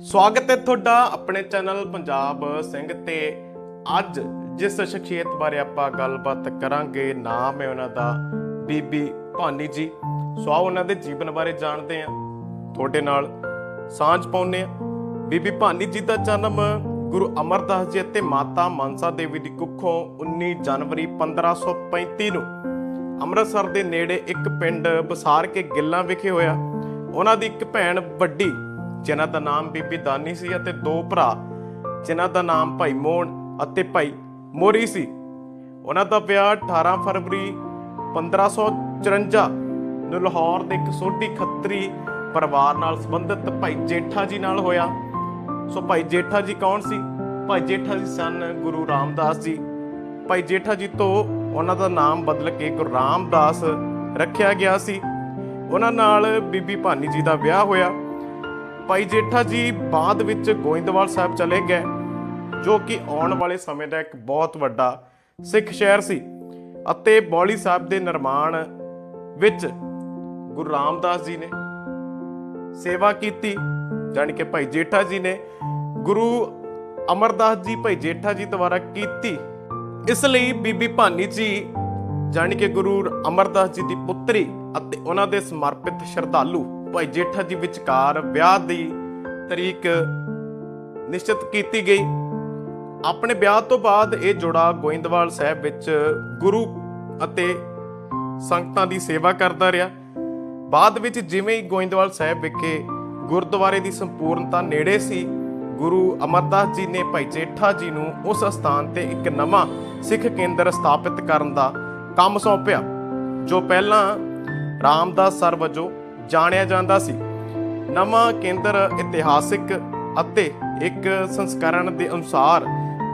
ਸਵਾਗਤ ਹੈ ਤੁਹਾਡਾ ਆਪਣੇ ਚੈਨਲ ਪੰਜਾਬ ਸਿੰਘ ਤੇ ਅੱਜ ਜਿਸ ਸ਼ਖਸੀਅਤ ਬਾਰੇ ਆਪਾਂ ਗੱਲਬਾਤ ਕਰਾਂਗੇ, ਨਾਮ ਹੈ ਉਹਨਾਂ ਦਾ ਬੀਬੀ ਭਾਨੀ ਜੀ। ਸੋ ਆਓ ਉਹਨਾਂ ਦੇ ਜੀਵਨ ਬਾਰੇ ਜਾਣਦੇ ਹਾਂ। ਤੁਹਾਡੇ ਨਾਲ ਸਾਂਝ ਪਾਉਂਦੇ ਹਾਂ। ਬੀਬੀ ਭਾਨੀ ਜੀ ਦਾ ਜਨਮ ਗੁਰੂ ਅਮਰਦਾਸ ਜੀ ਅਤੇ ਮਾਤਾ ਮਨਸਾ ਦੇਵੀ ਦੀ ਕੁੱਖੋਂ 19 ਜਨਵਰੀ 1535 ਨੂੰ ਅੰਮ੍ਰਿਤਸਰ ਦੇ ਨੇੜੇ ਇੱਕ ਪਿੰਡ ਬਸਾਰ ਕੇ ਗਿੱਲਾਂ ਵਿਖੇ ਹੋਇਆ। ਉਹਨਾਂ ਦੀ ਇੱਕ ਭੈਣ ਵੱਡੀ ਜਿਨ੍ਹਾਂ ਦਾ ਨਾਮ ਬੀਬੀ ਦਾਨੀ ਸੀ ਅਤੇ ਦੋ ਭਰਾ, ਜਿਨ੍ਹਾਂ ਦਾ ਨਾਮ ਭਾਈ ਮੋਹਨ ਅਤੇ ਭਾਈ ਮੋਰੀ ਸੀ। ਉਹਨਾਂ ਦਾ ਵਿਆਹ 18 ਫਰਵਰੀ 1554 ਨੂੰ ਲਾਹੌਰ ਦੇ ਇੱਕ ਸੋਢੀ ਖੱਤਰੀ ਪਰਿਵਾਰ ਨਾਲ ਸੰਬੰਧਿਤ ਭਾਈ ਜੇਠਾ ਜੀ ਨਾਲ ਹੋਇਆ। ਸੋ ਭਾਈ ਜੇਠਾ ਜੀ ਕੌਣ ਸੀ? ਭਾਈ ਜੇਠਾ ਜੀ ਸਨ ਗੁਰੂ ਰਾਮਦਾਸ ਜੀ। ਭਾਈ ਜੇਠਾ ਜੀ ਤੋਂ ਉਹਨਾਂ ਦਾ ਨਾਮ ਬਦਲ ਕੇ ਗੁਰੂ ਰਾਮਦਾਸ ਰੱਖਿਆ ਗਿਆ ਸੀ। ਉਹਨਾਂ ਨਾਲ ਬੀਬੀ ਭਾਨੀ ਜੀ ਦਾ ਵਿਆਹ ਹੋਇਆ। ਭਾਈ ਜੇਠਾ ਜੀ ਬਾਅਦ ਵਿੱਚ ਗੋਇੰਦਵਾਲ ਸਾਹਿਬ ਚਲੇ ਗਏ, ਜੋ ਕਿ ਆਉਣ ਵਾਲੇ ਸਮੇਂ ਦਾ ਇੱਕ ਬਹੁਤ ਵੱਡਾ ਸਿੱਖ ਸ਼ਹਿਰ ਸੀ ਅਤੇ ਬੌਲੀ ਸਾਹਿਬ ਦੇ ਨਿਰਮਾਣ ਵਿੱਚ ਗੁਰੂ ਰਾਮਦਾਸ ਜੀ ਨੇ ਸੇਵਾ ਕੀਤੀ, ਜਾਣੀ ਕਿ ਭਾਈ ਜੇਠਾ ਜੀ ਨੇ ਗੁਰੂ ਅਮਰਦਾਸ ਜੀ, ਭਾਈ ਜੇਠਾ ਜੀ ਦੁਆਰਾ ਕੀਤੀ। ਇਸ ਲਈ ਬੀਬੀ ਭਾਨੀ ਜੀ, ਜਾਣੀ ਕਿ ਗੁਰੂ ਅਮਰਦਾਸ ਜੀ ਦੀ ਪੁੱਤਰੀ ਅਤੇ ਉਹਨਾਂ ਦੇ ਸਮਰਪਿਤ ਸ਼ਰਧਾਲੂ ਭਾਈ ਜੇਠਾ ਜੀ ਵਿਚਕਾਰ ਵਿਆਹ ਦੀ ਤਰੀਕ ਨਿਸ਼ਚਿਤ ਕੀਤੀ ਗਈ। ਆਪਣੇ ਵਿਆਹ ਤੋਂ ਬਾਅਦ ਇਹ ਜੋੜਾ ਗੋਇੰਦਵਾਲ ਸਾਹਿਬ ਵਿੱਚ ਗੁਰੂ ਅਤੇ ਸੰਗਤਾਂ ਦੀ ਸੇਵਾ ਕਰਦਾ ਰਿਹਾ। ਬਾਅਦ ਵਿੱਚ ਜਿਵੇਂ ਹੀ ਗੋਇੰਦਵਾਲ ਸਾਹਿਬ ਵਿਖੇ ਗੁਰਦੁਆਰੇ ਦੀ ਸੰਪੂਰਨਤਾ ਨੇੜੇ ਸੀ, ਗੁਰੂ ਅਮਰਦਾਸ ਜੀ ਨੇ ਭਾਈ ਜੇਠਾ ਜੀ ਨੂੰ ਉਸ ਸਥਾਨ ਤੇ ਇੱਕ ਨਵਾਂ ਸਿੱਖ ਕੇਂਦਰ ਸਥਾਪਿਤ ਕਰਨ ਦਾ ਕੰਮ ਸੌਂਪਿਆ, ਜੋ ਪਹਿਲਾਂ ਰਾਮਦਾਸ ਸਰ ਵਜੋਂ ਜਾਣਿਆ ਜਾਂਦਾ ਸੀ। ਨਵਾਂ ਕੇਂਦਰ ਇਤਿਹਾਸਿਕ ਅਤੇ ਇੱਕ ਸੰਸਕਰਣ ਦੇ ਅਨੁਸਾਰ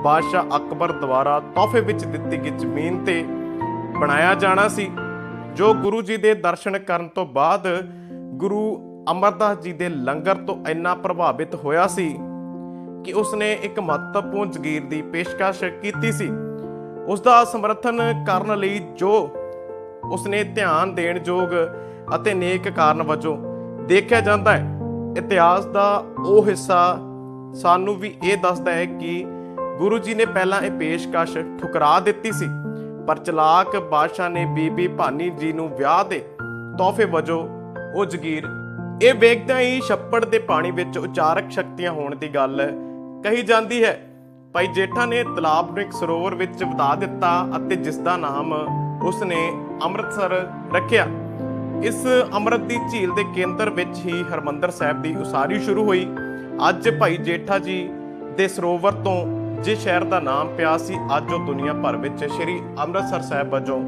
ਬਾਦਸ਼ਾਹ ਅਕਬਰ ਦੁਆਰਾ ਤੋਹਫੇ ਵਿੱਚ ਦਿੱਤੀ ਗਈ ਜ਼ਮੀਨ ਤੇ ਬਣਾਇਆ ਜਾਣਾ ਸੀ, ਜੋ ਗੁਰੂ ਜੀ ਦੇ ਦਰਸ਼ਨ ਕਰਨ ਤੋਂ ਬਾਅਦ ਗੁਰੂ ਅਮਰਦਾਸ ਜੀ ਦੇ ਲੰਗਰ ਤੋਂ ਇੰਨਾ ਪ੍ਰਭਾਵਿਤ ਹੋਇਆ ਸੀ ਕਿ ਉਸਨੇ ਇੱਕ ਮਹੱਤਵਪੂਰਨ ਜ਼ਗੀਰ ਦੀ ਪੇਸ਼ਕਸ਼ ਕੀਤੀ ਸੀ। ਉਸ ਦਾ ਸਮਰਥਨ ਕਰਨ ਲਈ ਜੋ ਉਸਨੇ ਧਿਆਨ ਦੇਣ ਯੋਗ ਅਤੇ ਨੇਕ ਕਾਰਨ ਵਜੋਂ ਦੇਖਿਆ ਜਾਂਦਾ ਹੈ। ਇਤਿਹਾਸ ਦਾ ਉਹ ਹਿੱਸਾ ਸਾਨੂੰ ਵੀ ਇਹ ਦੱਸਦਾ ਹੈ ਕਿ ਗੁਰੂ ਜੀ ਨੇ ਪਹਿਲਾਂ ਇਹ ਪੇਸ਼ਕਸ਼ ਠੁਕਰਾ ਦਿੱਤੀ ਸੀ, ਪਰ ਚਲਾਕ ਬਾਦਸ਼ਾਹ ਨੇ ਬੀਬੀ ਭਾਨੀ ਜੀ ਨੂੰ ਵਿਆਹ ਦੇ ਤੋਹਫੇ ਵਜੋਂ ਉਹ ਜ਼ਗੀਰ, ਇਹ ਵੇਖਦਿਆਂ ਹੀ ਛੱਪੜ ਦੇ ਪਾਣੀ ਵਿੱਚ ਉਚਾਰਕ ਸ਼ਕਤੀਆਂ ਹੋਣ ਦੀ ਗੱਲ ਕਹੀ ਜਾਂਦੀ ਹੈ। ਭਾਈ ਜੇਠਾ ਨੇ ਤਲਾਬ ਨੂੰ ਇੱਕ ਸਰੋਵਰ ਵਿੱਚ ਵਧਾ ਦਿੱਤਾ ਅਤੇ ਜਿਸ ਦਾ ਨਾਮ ਉਸਨੇ ਅੰਮ੍ਰਿਤਸਰ ਰੱਖਿਆ। ਇਸ ਅੰਮ੍ਰਿਤ ਦੀ ਝੀਲ ਦੇ ਕੇਂਦਰ ਵਿੱਚ ਹੀ ਹਰਮੰਦਰ ਸਾਹਿਬ ਦੀ ਉਸਾਰੀ ਸ਼ੁਰੂ ਹੋਈ। ਅੱਜ ਭਾਈ ਜੇਠਾ ਜੀ ਦੇ ਸਰੋਵਰ ਤੋਂ ਜਿਸ ਸ਼ਹਿਰ ਦਾ ਨਾਮ ਪਿਆ ਸੀ, ਅੱਜ ਉਹ ਦੁਨੀਆ ਭਰ ਵਿੱਚ ਸ੍ਰੀ ਅੰਮ੍ਰਿਤਸਰ ਸਾਹਿਬ ਵਜੋਂ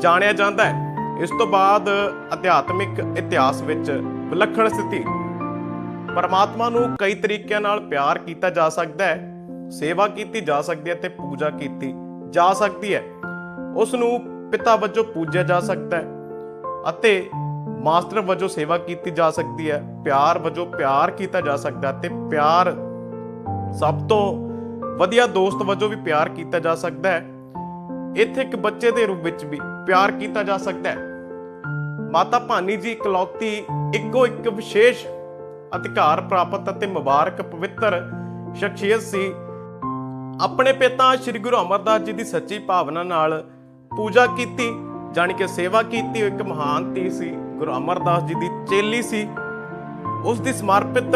ਜਾਣਿਆ ਜਾਂਦਾ ਹੈ। ਇਸ ਤੋਂ ਬਾਅਦ ਅਧਿਆਤਮਿਕ ਇਤਿਹਾਸ ਵਿੱਚ ਵਿਲੱਖਣ ਸਥਿਤੀ। ਪਰਮਾਤਮਾ ਨੂੰ ਕਈ ਤਰੀਕਿਆਂ ਨਾਲ ਪਿਆਰ ਕੀਤਾ ਜਾ ਸਕਦਾ ਹੈ, ਸੇਵਾ ਕੀਤੀ ਜਾ ਸਕਦੀ ਹੈ ਤੇ ਪੂਜਾ ਕੀਤੀ ਜਾ ਸਕਦੀ ਹੈ। ਉਸ ਨੂੰ ਪਿਤਾ ਵਜੋਂ ਪੂਜਿਆ ਜਾ ਸਕਦਾ ਹੈ। ਅਤੇ ਮਾਸਟਰ ਵਜੋਂ ਸੇਵਾ ਕੀਤੀ ਜਾ ਸਕਦੀ ਹੈ, ਪਿਆਰ ਵਜੋਂ ਪਿਆਰ ਕੀਤਾ ਜਾ ਸਕਦਾ ਹੈ ਤੇ ਪਿਆਰ ਸਭ ਤੋਂ ਵਧੀਆ ਦੋਸਤ ਵਜੋਂ ਵੀ ਪਿਆਰ ਕੀਤਾ ਜਾ ਸਕਦਾ ਹੈ। ਇੱਥੇ ਇੱਕ ਬੱਚੇ ਦੇ ਰੂਪ ਵਿੱਚ ਵੀ ਪਿਆਰ ਕੀਤਾ ਜਾ ਸਕਦਾ ਹੈ। ਮਾਤਾ ਭਾਨੀ ਜੀ ਇਕਲੌਤੀ ਇੱਕੋ ਇੱਕ ਵਿਸ਼ੇਸ਼ ਅਧਿਕਾਰ ਪ੍ਰਾਪਤ ਅਤੇ ਮੁਬਾਰਕ, ਪਵਿੱਤਰ ਸ਼ਖਸੀਅਤ ਸੀ। ਆਪਣੇ ਪਿਤਾ ਸ੍ਰੀ ਗੁਰੂ ਅਮਰਦਾਸ ਜੀ ਦੀ ਸੱਚੀ ਭਾਵਨਾ ਨਾਲ ਪੂਜਾ ਕੀਤੀ। ਜਾਣੀ ਕਿ ਸੇਵਾ ਕੀਤੀ ਉਹ ਇੱਕ ਮਹਾਨ ਧੀ ਸੀ, ਗੁਰੂ ਅਮਰਦਾਸ ਜੀ ਦੀ ਚੇਲੀ ਸੀ। ਉਸ ਦੀ ਸਮਰਪਿਤ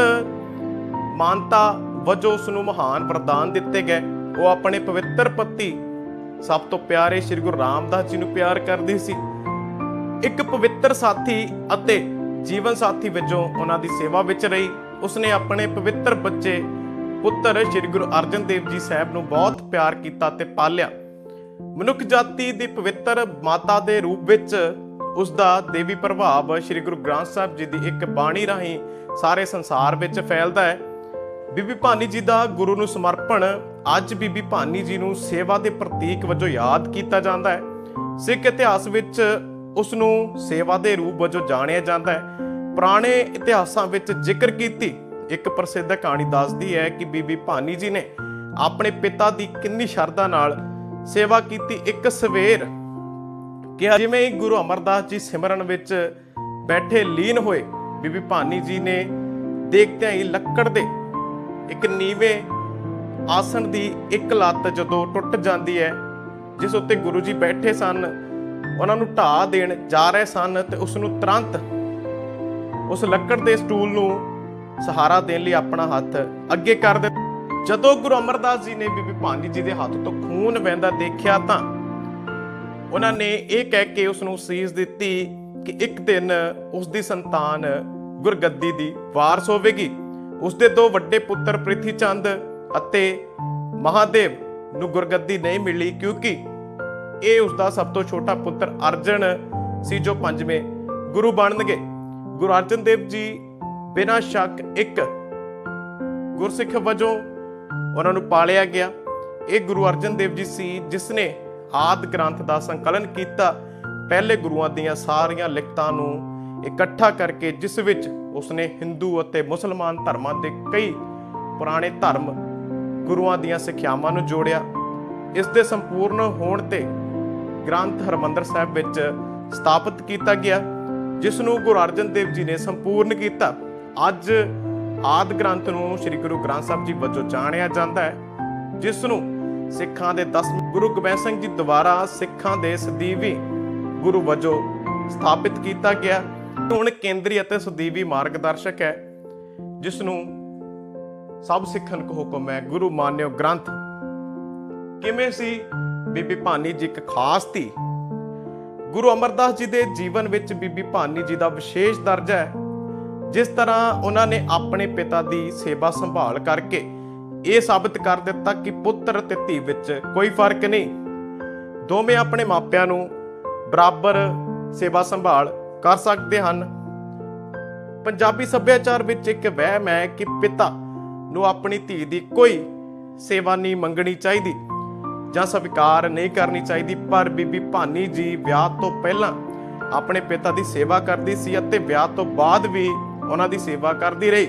ਮਾਨਤਾ ਵਜੋਂ ਉਸ ਨੂੰ ਮਹਾਨ ਵਰਦਾਨ ਦਿੱਤੇ ਗਏ। ਉਹ ਆਪਣੇ ਪਵਿੱਤਰ ਪਤੀ, ਸਭ ਤੋਂ ਪਿਆਰੇ ਸ੍ਰੀ ਗੁਰੂ ਰਾਮਦਾਸ ਜੀ ਨੂੰ ਪਿਆਰ ਕਰਦੀ ਸੀ। ਇੱਕ ਪਵਿੱਤਰ ਸਾਥੀ ਅਤੇ ਜੀਵਨ ਸਾਥੀ ਵਜੋਂ ਉਹਨਾਂ ਦੀ ਸੇਵਾ ਵਿੱਚ ਰਹੀ। ਉਸਨੇ ਆਪਣੇ ਪਵਿੱਤਰ ਬੱਚੇ, ਪੁੱਤਰ ਸ੍ਰੀ ਗੁਰੂ ਅਰਜਨ ਦੇਵ ਜੀ ਸਾਹਿਬ ਨੂੰ ਬਹੁਤ ਪਿਆਰ ਕੀਤਾ ਤੇ ਪਾਲਿਆ। ਮਨੁੱਖ ਜਾਤੀ ਦੀ ਪਵਿੱਤਰ ਮਾਤਾ ਦੇ ਰੂਪ ਵਿੱਚ ਉਸ ਦਾ ਦੇਵੀ ਪ੍ਰਭਾਵ ਸ੍ਰੀ ਗੁਰੂ ਗ੍ਰੰਥ ਸਾਹਿਬ ਜੀ ਦੀ ਇੱਕ ਬਾਣੀ ਰਾਹੀਂ ਸਾਰੇ ਸੰਸਾਰ ਵਿੱਚ ਫੈਲਦਾ ਹੈ। ਬੀਬੀ ਭਾਨੀ ਜੀ ਦਾ ਗੁਰੂ ਨੂੰ ਸਮਰਪਣ ਅੱਜ ਬੀਬੀ ਭਾਨੀ ਜੀ ਨੂੰ ਸੇਵਾ ਦੇ ਪ੍ਰਤੀਕ ਵਜੋਂ ਯਾਦ ਕੀਤਾ ਜਾਂਦਾ ਹੈ। ਸਿੱਖ ਇਤਿਹਾਸ ਵਿੱਚ ਉਸ ਨੂੰ ਸੇਵਾ ਦੇ ਰੂਪ ਵਜੋਂ ਜਾਣਿਆ ਜਾਂਦਾ ਹੈ। ਪੁਰਾਣੇ ਇਤਿਹਾਸਾਂ ਵਿੱਚ ਜ਼ਿਕਰ ਕੀਤੀ, ਇੱਕ ਪ੍ਰਸਿੱਧ ਕਹਾਣੀ ਦੱਸਦੀ ਹੈ ਕਿ ਬੀਬੀ ਭਾਨੀ ਜੀ ਨੇ ਆਪਣੇ ਪਿਤਾ ਦੀ ਕਿੰਨੀ ਸ਼ਰਧਾ ਨਾਲ ਸੇਵਾ ਕੀਤੀ ਇੱਕ ਸਵੇਰ। ਕਿ ਜਿਵੇਂ ਹੀ ਗੁਰੂ ਅਮਰਦਾਸ ਜੀ ਸਿਮਰਨ ਵਿੱਚ ਬੈਠੇ ਲੀਨ ਹੋਏ, ਬੀਬੀ ਭਾਨੀ ਜੀ ਨੇ ਦੇਖਦਿਆਂ ਹੀ ਲੱਕੜ ਦੇ ਇੱਕ ਨੀਵੇਂ ਆਸਣ ਦੀ ਇੱਕ ਲੱਤ ਜਦੋਂ ਟੁੱਟ ਜਾਂਦੀ ਹੈ, ਜਿਸ ਉੱਤੇ ਗੁਰੂ ਜੀ ਬੈਠੇ ਸਨ, ਉਹਨਾਂ ਨੂੰ ਢਾਹ ਦੇਣ ਜਾ ਰਹੇ ਸਨ ਤੇ ਉਸ ਨੂੰ ਤੁਰੰਤ ਉਸ ਲੱਕੜ ਦੇ ਸਟੂਲ ਨੂੰ ਸਹਾਰਾ ਦੇਣ ਲਈ ਆਪਣਾ ਹੱਥ ਅੱਗੇ ਕਰ ਦਿੱਤਾ। ਜਦੋਂ ਗੁਰੂ ਅਮਰਦਾਸ ਜੀ ਨੇ ਬੀਬੀ ਭਾਨੀ ਜੀ ਦੇ ਹੱਥ ਤੋਂ ਖੂਨ ਵਹਿੰਦਾ ਦੇਖਿਆ ਤਾਂ ਉਹਨਾਂ ਨੇ ਇਹ ਕਹਿ ਕੇ ਉਸ ਨੂੰ ਸੀਸ ਦਿੱਤੀ ਕਿ ਇੱਕ ਦਿਨ ਉਸ ਦੀ ਸੰਤਾਨ ਗੁਰਗੱਦੀ ਦੀ ਵਾਰਸ ਹੋਵੇਗੀ। ਉਸ ਦੇ ਦੋ ਵੱਡੇ ਪੁੱਤਰ ਪ੍ਰਿਥੀ ਚੰਦ ਅਤੇ ਮਹਾਦੇਵ ਨੂੰ ਗੁਰਗੱਦੀ ਨਹੀਂ ਮਿਲੀ ਕਿਉਂਕਿ ਇਹ ਉਸ ਦਾ ਸਭ ਤੋਂ ਛੋਟਾ ਪੁੱਤਰ ਅਰਜਨ ਸੀ ਜੋ ਪੰਜਵੇਂ ਗੁਰੂ ਬਣਨਗੇ। ਗੁਰੂ ਅਰਜਨ ਦੇਵ ਜੀ ਬਿਨਾਂ ਸ਼ੱਕ ਇੱਕ ਗੁਰਸਿੱਖ ਵਜੋਂ ਉਹਨਾਂ ਨੂੰ ਪਾਲਿਆ ਗਿਆ। ਇਹ ਗੁਰੂ ਅਰਜਨ ਦੇਵ ਜੀ ਸੀ ਜਿਸ ਨੇ ਆਦ ਗ੍ਰੰਥ ਦਾ ਸੰਕਲਨ ਕੀਤਾ। ਪਹਿਲੇ ਗੁਰੂਆਂ ਦੀਆਂ ਸਾਰੀਆਂ ਲਿਖਤਾਂ ਨੂੰ ਇਕੱਠਾ ਕਰਕੇ ਜਿਸ ਵਿੱਚ ਉਸਨੇ ਹਿੰਦੂ ਅਤੇ ਮੁਸਲਮਾਨ ਧਰਮਾਂ ਦੇ ਕਈ ਪੁਰਾਣੇ ਧਰਮ ਗੁਰੂਆਂ ਦੀਆਂ ਸਿੱਖਿਆਵਾਂ ਨੂੰ ਜੋੜਿਆ। ਇਸ ਦੇ ਸੰਪੂਰਨ ਹੋਣ ਤੇ ਗ੍ਰੰਥ ਹਰਮੰਦਰ ਸਾਹਿਬ ਵਿੱਚ ਸਥਾਪਿਤ ਕੀਤਾ ਗਿਆ, ਜਿਸ ਨੂੰ ਗੁਰੂ ਅਰਜਨ ਦੇਵ ਜੀ ਨੇ ਸੰਪੂਰਨ ਕੀਤਾ। ਅੱਜ ਆਦ ਗ੍ਰੰਥ ਨੂੰ ਸ੍ਰੀ ਗੁਰੂ ਗ੍ਰੰਥ ਸਾਹਿਬ ਜੀ ਵਜੋਂ ਜਾਣਿਆ ਜਾਂਦਾ ਹੈ, ਜਿਸ ਨੂੰ ਸਿੱਖਾਂ ਦੇ 10ਵੇਂ ਗੁਰੂ ਗੋਬਿੰਦ ਸਿੰਘ ਜੀ ਦੁਆਰਾ ਸਿੱਖਾਂ ਦੇ ਸਦੀਵੀ ਗੁਰੂ ਵਜੋਂ ਸਥਾਪਿਤ ਕੀਤਾ ਗਿਆ। ਹੁਣ ਕੇਂਦਰੀ ਅਤੇ ਸਦੀਵੀ ਮਾਰਗਦਰਸ਼ਕ ਹੈ, ਜਿਸ ਨੂੰ ਸਭ ਸਿੱਖਣ ਕੋ ਹੁਕਮ ਹੈ, ਗੁਰੂ ਮਾਨਿਓ ਗ੍ਰੰਥ। ਕਿਵੇਂ ਸੀ ਬੀਬੀ ਭਾਨੀ ਜੀ ਇੱਕ ਖਾਸ ਧੀ? ਗੁਰੂ ਅਮਰਦਾਸ ਜੀ ਦੇ ਜੀਵਨ ਵਿੱਚ ਬੀਬੀ ਭਾਨੀ ਜੀ ਦਾ ਵਿਸ਼ੇਸ਼ ਦਰਜਾ ਹੈ। ਜਿਸ ਤਰ੍ਹਾਂ ਉਹਨਾਂ ਨੇ ਆਪਣੇ ਪਿਤਾ ਦੀ ਸੇਵਾ ਸੰਭਾਲ ਕਰਕੇ ਇਹ ਸਾਬਤ ਕਰ ਦਿੱਤਾ ਕਿ ਪੁੱਤਰ ਤੇ ਧੀ ਵਿੱਚ ਕੋਈ ਫ਼ਰਕ ਨਹੀਂ। ਦੋਵੇਂ ਆਪਣੇ ਮਾਪਿਆਂ ਨੂੰ ਬਰਾਬਰ ਸੇਵਾ ਸੰਭਾਲ ਕਰ ਸਕਦੇ ਹਨ। ਪੰਜਾਬੀ ਸੱਭਿਆਚਾਰ ਵਿੱਚ ਇੱਕ ਵਹਿਮ ਹੈ ਕਿ ਪਿਤਾ ਨੂੰ ਆਪਣੀ ਧੀ ਦੀ ਕੋਈ ਸੇਵਾ ਨਹੀਂ ਮੰਗਣੀ ਚਾਹੀਦੀ ਜਾਂ ਸਵੀਕਾਰ ਨਹੀਂ ਕਰਨੀ ਚਾਹੀਦੀ, ਪਰ ਬੀਬੀ ਭਾਨੀ ਜੀ ਵਿਆਹ ਤੋਂ ਪਹਿਲਾਂ ਆਪਣੇ ਪਿਤਾ ਦੀ ਸੇਵਾ ਕਰਦੀ ਸੀ ਅਤੇ ਵਿਆਹ ਤੋਂ ਬਾਅਦ ਵੀ ਉਹਨਾਂ ਦੀ ਸੇਵਾ ਕਰਦੀ ਰਹੀ।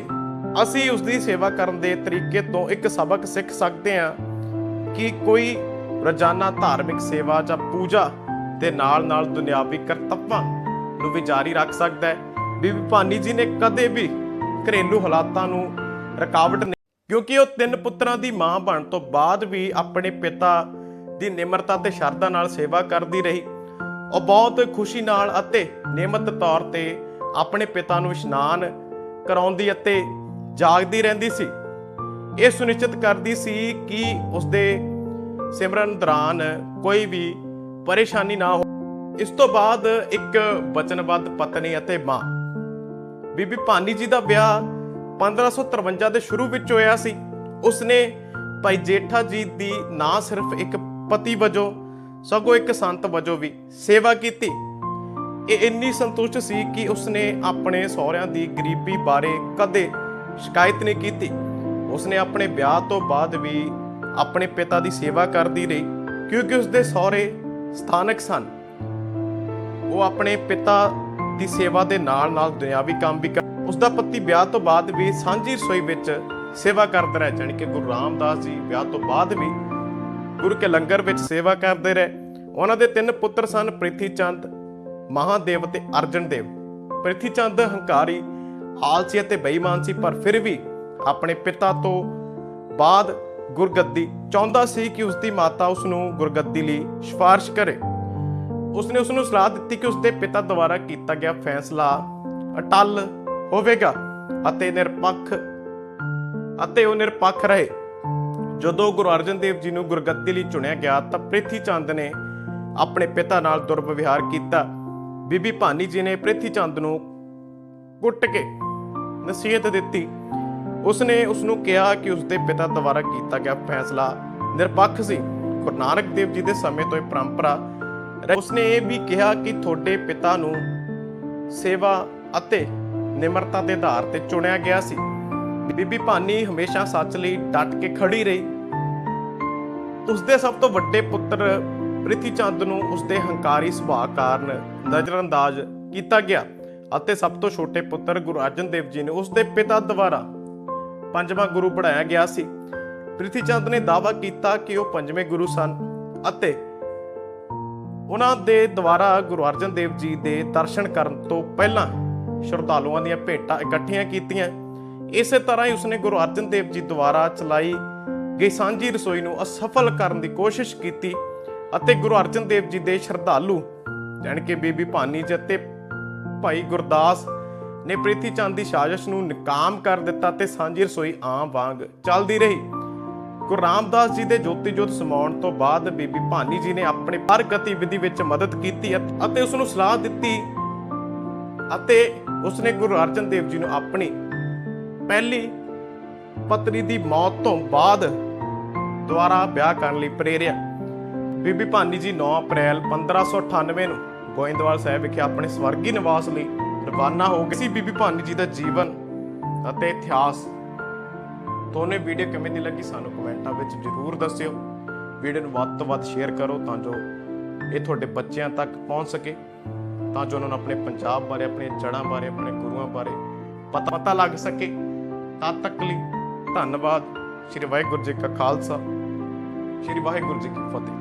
ਅਸੀਂ ਉਸ ਦੀ ਸੇਵਾ ਕਰਨ ਦੇ ਤਰੀਕੇ ਤੋਂ ਇੱਕ ਸਬਕ ਸਿੱਖ ਸਕਦੇ ਹਾਂ ਕਿ ਕੋਈ ਰੋਜ਼ਾਨਾ ਧਾਰਮਿਕ ਸੇਵਾ ਜਾਂ ਪੂਜਾ ਦੇ ਨਾਲ-ਨਾਲ ਦੁਨਿਆਵੀ ਕਰਤੱਵਾਂ ਨੂੰ ਵੀ ਜਾਰੀ ਰੱਖ ਸਕਦਾ ਹੈ। ਬੀਬੀ ਭਾਨੀ ਜੀ ਨੇ ਕਦੇ ਵੀ ਘਰੇਲੂ ਹਾਲਾਤਾਂ ਨੂੰ ਰੁਕਾਵਟ ਨਹੀਂ ਕਿਉਂਕਿ ਉਹ ਤਿੰਨ ਪੁੱਤਰਾਂ ਦੀ ਮਾਂ ਬਣ ਤੋਂ ਬਾਅਦ ਵੀ ਆਪਣੇ ਪਿਤਾ ਦੀ ਨਿਮਰਤਾ ਤੇ ਸ਼ਰਧਾ ਨਾਲ ਸੇਵਾ ਕਰਦੀ ਰਹੀ। ਉਹ ਬਹੁਤ ਖੁਸ਼ੀ ਨਾਲ ਅਤੇ ਨਿਯਮਤ ਤੌਰ ਤੇ ਆਪਣੇ ਪਿਤਾ ਨੂੰ ਇਸ਼ਨਾਨ ਕਰਾਉਂਦੀ ਅਤੇ ਜਾਗਦੀ ਰਹਿੰਦੀ ਸੀ। ਇਹ ਸੁਨਿਸ਼ਚਿਤ ਕਰਦੀ ਸੀ ਕਿ ਉਸਦੇ ਸਿਮਰਨ ਦੌਰਾਨ ਕੋਈ ਵੀ ਪਰੇਸ਼ਾਨੀ ਨਾ ਹੋ। ਇਸ ਤੋਂ ਬਾਅਦ ਇੱਕ ਵਚਨਬੱਧ ਪਤਨੀ ਅਤੇ ਮਾਂ। ਬੀਬੀ ਭਾਨੀ ਜੀ ਦਾ ਵਿਆਹ 1553 ਦੇ ਸ਼ੁਰੂ ਵਿੱਚ ਹੋਇਆ ਸੀ। ਉਸਨੇ ਭਾਈ ਜੇਠਾ ਜੀ ਦੀ ਨਾ ਸਿਰਫ ਇੱਕ ਪਤੀ ਵਜੋਂ, ਸਗੋਂ ਇੱਕ ਸੰਤ ਵਜੋਂ ਵੀ ਸੇਵਾ ਕੀਤੀ। ਇਹ ਇੰਨੀ ਸੰਤੁਸ਼ਟ ਸੀ ਕਿ ਉਸਨੇ ਆਪਣੇ ਸਹੁਰਿਆਂ ਦੀ ਗਰੀਬੀ ਬਾਰੇ ਕਦੇ ਸ਼ਿਕਾਇਤ ਨਹੀਂ ਕੀਤੀ। ਉਸਨੇ ਆਪਣੇ ਵਿਆਹ ਤੋਂ ਬਾਅਦ ਵੀ ਆਪਣੇ ਪਿਤਾ ਦੀ ਸੇਵਾ ਕਰਦੀ ਰਹੀ, ਕਿਉਂਕਿ ਉਸਦੇ ਸਹੁਰੇ ਸਥਾਨਕ ਸਨ। ਉਹ ਆਪਣੇ ਪਿਤਾ ਦੀ ਸੇਵਾ ਦੇ ਨਾਲ-ਨਾਲ ਦੁਨਿਆਵੀ ਕੰਮ ਵੀ ਕਰ ਉਸਦਾ ਪਤੀ ਵਿਆਹ ਤੋਂ ਬਾਅਦ ਵੀ ਸਾਂਝੀ ਰਸੋਈ ਵਿੱਚ ਸੇਵਾ ਕਰਦਾ ਰਿਹਾ, ਜਾਣੀ ਕਿ ਗੁਰੂ ਰਾਮਦਾਸ ਜੀ ਵਿਆਹ ਤੋਂ ਬਾਅਦ ਵੀ ਗੁਰੂ ਕੇ ਲੰਗਰ ਵਿੱਚ ਸੇਵਾ ਕਰਦੇ ਰਹੇ। ਉਹਨਾਂ ਦੇ ਤਿੰਨ ਪੁੱਤਰ ਸਨ, ਪ੍ਰਿਥੀ ਚੰਦ ਮਹਾਦੇਵ ਤੇ ਅਰਜਨ ਦੇਵ। ਪ੍ਰਿਥੀ ਚੰਦ ਹੰਕਾਰੀ ਆਲਸੀ ਅਤੇ ਬੇਈਮਾਨ ਸੀ, ਪਰ ਫਿਰ ਵੀ ਆਪਣੇ ਪਿਤਾ ਤੋਂ ਬਾਅਦ ਗੁਰਗੱਦੀ ਚਾਹੁੰਦਾ ਸੀ ਕਿ ਉਸਦੀ ਮਾਤਾ ਉਸ ਨੂੰ ਗੁਰਗੱਦੀ ਲਈ ਸਿਫਾਰਿਸ਼ ਕਰੇ। ਉਸਨੇ ਉਸ ਨੂੰ ਸਲਾਹ ਦਿੱਤੀ ਕਿ ਉਸਦੇ ਪਿਤਾ ਦੁਆਰਾ ਕੀਤਾ ਗਿਆ ਫੈਸਲਾ ਅਟਲ ਹੋਵੇਗਾ ਅਤੇ ਨਿਰਪੱਖ ਅਤੇ ਉਹ ਨਿਰਪੱਖ ਰਹੇ। ਜਦੋਂ ਗੁਰੂ ਅਰਜਨ ਦੇਵ ਜੀ ਨੂੰ ਗੁਰਗੱਦੀ ਲਈ ਚੁਣਿਆ ਗਿਆ ਤਾਂ ਪ੍ਰਿਥੀ ਚੰਦ ਨੇ ਆਪਣੇ ਪਿਤਾ ਨਾਲ ਦੁਰਵਿਵਹਾਰ ਕੀਤਾ। ਬੀਬੀ ਭਾਨੀ ਜੀ ਨੇ ਪ੍ਰਿਥੀ ਚੰਦ ਨੂੰ ਕੁੱਟ ਕੇ ਨਸੀਹਤ ਦਿੱਤੀ। ਉਸਨੇ ਉਸ ਨੂੰ ਕਿਹਾ ਕਿ ਉਸਦੇ ਪਿਤਾ ਦੁਆਰਾ ਕੀਤਾ ਗਿਆ ਫੈਸਲਾ ਨਿਰਪੱਖ ਸੀ। ਗੁਰੂ ਨਾਨਕ ਦੇਵ ਜੀ ਦੇ ਸਮੇਂ ਤੋਂ ਇਹ ਪਰੰਪਰਾ ਉਸਨੇ ਇਹ ਵੀ ਕਿਹਾ ਕਿ ਤੁਹਾਡੇ ਪਿਤਾ ਨੂੰ ਸੇਵਾ ਅਤੇ ਨਿਮਰਤਾ ਦੇ ਆਧਾਰ ਤੇ ਚੁਣਿਆ ਗਿਆ ਸੀ। ਬੀਬੀ ਭਾਨੀ ਹਮੇਸ਼ਾ ਸੱਚ ਲਈ ਡਟ ਕੇ ਖੜੀ ਰਹੀ। ਉਸਦੇ ਸਭ ਤੋਂ ਵੱਡੇ ਪੁੱਤਰ ਪ੍ਰਿਥੀ ਚੰਦ ਨੂੰ ਉਸਦੇ ਹੰਕਾਰੀ ਸੁਭਾਅ ਕਾਰਨ ਨਜ਼ਰਅੰਦਾਜ਼ ਕੀਤਾ ਗਿਆ ਅਤੇ ਸਭ ਤੋਂ ਛੋਟੇ ਪੁੱਤਰ ਗੁਰੂ ਅਰਜਨ ਦੇਵ ਜੀ ਨੇ ਉਸਦੇ ਪਿਤਾ ਦੁਆਰਾ ਪੰਜਵਾਂ ਗੁਰੂ ਬਣਾਇਆ ਗਿਆ ਸੀ। ਪ੍ਰਿਥੀ ਚੰਦ ਨੇ ਦਾਅਵਾ ਕੀਤਾ ਕਿ ਉਹ ਪੰਜਵੇਂ ਗੁਰੂ ਸਨ ਅਤੇ ਉਹਨਾਂ ਦੇ ਦੁਆਰਾ ਗੁਰੂ ਅਰਜਨ ਦੇਵ ਜੀ ਦੇ ਦਰਸ਼ਨ ਕਰਨ ਤੋਂ ਪਹਿਲਾਂ ਸ਼ਰਧਾਲੂਆਂ ਦੀਆਂ ਭੇਟਾਂ ਇਕੱਠੀਆਂ ਕੀਤੀਆਂ। ਇਸੇ ਤਰ੍ਹਾਂ ਹੀ ਉਸਨੇ ਗੁਰੂ ਅਰਜਨ ਦੇਵ ਜੀ ਦੁਆਰਾ ਚਲਾਈ ਗਈ ਸਾਂਝੀ ਰਸੋਈ ਨੂੰ ਅਸਫਲ ਕਰਨ ਦੀ ਕੋਸ਼ਿਸ਼ ਕੀਤੀ ਅਤੇ ਗੁਰੂ ਅਰਜਨ ਦੇਵ ਜੀ ਦੇ ਸ਼ਰਧਾਲੂ, ਜਾਣੀ ਕਿ ਬੀਬੀ ਭਾਨੀ ਜੀ ਅਤੇ ਭਾਈ ਗੁਰਦਾਸ ਨੇ ਪ੍ਰੀਤੀ ਚੰਦ ਦੀ ਸਾਜ਼ਿਸ਼ ਨੂੰ ਨਕਾਮ ਕਰ ਦਿੱਤਾ ਤੇ ਸਾਂਝੀ ਰਸੋਈ ਆਮ ਵਾਂਗ ਚੱਲਦੀ ਰਹੀ। ਗੁਰੂ ਰਾਮਦਾਸ ਜੀ ਦੇ ਜੋਤੀ ਜੋਤ ਸਮਾਉਣ ਤੋਂ ਬਾਅਦ ਬੀਬੀ ਭਾਨੀ ਜੀ ਨੇ ਆਪਣੇ ਹਰ ਗਤੀਵਿਧੀ ਵਿੱਚ ਮਦਦ ਕੀਤੀ ਅਤੇ- ਅਤੇ ਉਸ ਨੂੰ ਸਲਾਹ ਦਿੱਤੀ ਅਤੇ ਉਸਨੇ ਗੁਰੂ ਅਰਜਨ ਦੇਵ ਜੀ ਨੂੰ ਆਪਣੀ ਪਹਿਲੀ ਪਤਨੀ ਦੀ ਮੌਤ ਤੋਂ ਬਾਅਦ ਦੁਆਰਾ ਵਿਆਹ ਕਰਨ ਲਈ ਪ੍ਰੇਰਿਆ। ਬੀਬੀ ਭਾਨੀ ਜੀ 9 ਅਪ੍ਰੈਲ 1598 ਨੂੰ ਗੋਇੰਦਵਾਲ ਸਾਹਿਬ ਵਿਖੇ ਆਪਣੇ ਸਵਰਗੀ ਨਿਵਾਸ ਲਈ ਰਵਾਨਾ ਹੋ ਗਏ ਸੀ ਬੀਬੀ ਭਾਨੀ ਜੀ ਦਾ ਜੀਵਨ ਅਤੇ ਇਤਿਹਾਸ। ਦੋਨੇ ਵੀਡੀਓ ਕਿਵੇਂ ਦੀ ਲੱਗੀ ਸਾਨੂੰ ਕਮੈਂਟਾਂ ਵਿੱਚ ਜਰੂਰ ਦੱਸਿਓ। ਵੀਡੀਓ ਨੂੰ ਵੱਧ ਤੋਂ ਵੱਧ ਸ਼ੇਅਰ ਕਰੋ ਤਾਂ ਜੋ ਇਹ ਤੁਹਾਡੇ ਬੱਚਿਆਂ ਤੱਕ ਪਹੁੰਚ ਸਕੇ। ਤਾਂ ਜੋ ਉਹਨਾਂ ਨੂੰ ਆਪਣੇ ਪੰਜਾਬ ਬਾਰੇ, ਆਪਣੇ ਜੜ੍ਹਾਂ ਬਾਰੇ, ਆਪਣੇ ਗੁਰੂਆਂ ਬਾਰੇ ਪਤਾ ਪਤਾ ਲੱਗ ਸਕੇ। ਤਦ ਤੱਕ ਲਈ ਧੰਨਵਾਦ। ਸ਼੍ਰੀ ਵਾਹਿਗੁਰੂ ਜੀ ਕਾ ਖਾਲਸਾ। ਸ਼੍ਰੀ ਵਾਹਿਗੁਰੂ ਜੀ ਕੀ ਫਤਿਹ।